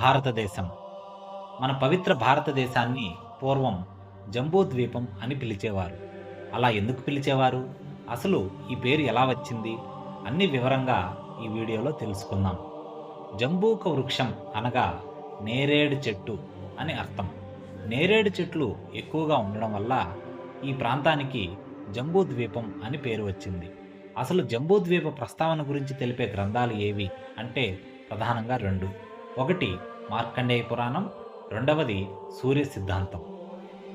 భారతదేశం. మన పవిత్ర భారతదేశాన్ని పూర్వం జంబూద్వీపం అని పిలిచేవారు. అలా ఎందుకు పిలిచేవారు? అసలు ఈ పేరు ఎలా వచ్చింది? అన్ని వివరంగా ఈ వీడియోలో తెలుసుకుందాం. జంబూక వృక్షం అనగా నేరేడు చెట్టు అని అర్థం. నేరేడు చెట్లు ఎక్కువగా ఉండడం వల్ల ఈ ప్రాంతానికి జంబూద్వీపం అని పేరు వచ్చింది. అసలు జంబూద్వీప ప్రస్తావన గురించి తెలిపే గ్రంథాలు ఏవి? అంటే ప్రధానంగా రెండు. ఒకటి మార్కండేయ పురాణం రెండవది సూర్య సిద్ధాంతం.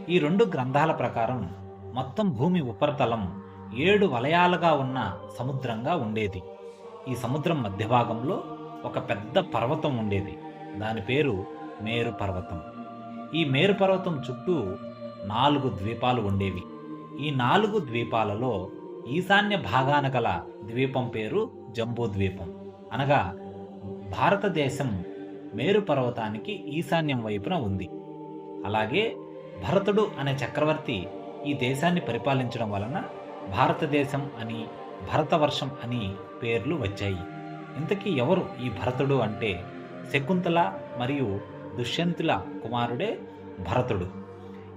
ఈ రెండు గ్రంథాల ప్రకారం మొత్తం భూమి ఉపరితలం ఏడు వలయాలుగా ఉన్న సముద్రంగా ఉండేది. ఈ సముద్రం మధ్య భాగంలో ఒక పెద్ద పర్వతం ఉండేది. దాని పేరు మేరు పర్వతం. ఈ మేరు పర్వతం చుట్టూ నాలుగు ద్వీపాలు ఉండేవి. ఈ నాలుగు ద్వీపాలలో ఈశాన్య భాగాన గల ద్వీపం పేరు జంబూ ద్వీపం అనగా భారతదేశం మేరు పర్వతానికి ఈశాన్యం వైపున ఉంది. అలాగే భరతుడు అనే చక్రవర్తి ఈ దేశాన్ని పరిపాలించడం వలన భారతదేశం అని భరతవర్షం అని పేర్లు వచ్చాయి. ఇంతకీ ఎవరు ఈ భరతుడు అంటే? శకుంతల మరియు దుష్యంతుల కుమారుడే భరతుడు.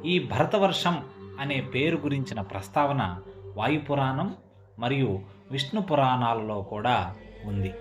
ఈ భరతవర్షం అనే పేరు గురించిన ప్రస్తావన వాయుపురాణం మరియు విష్ణు పురాణాలలో కూడా ఉంది.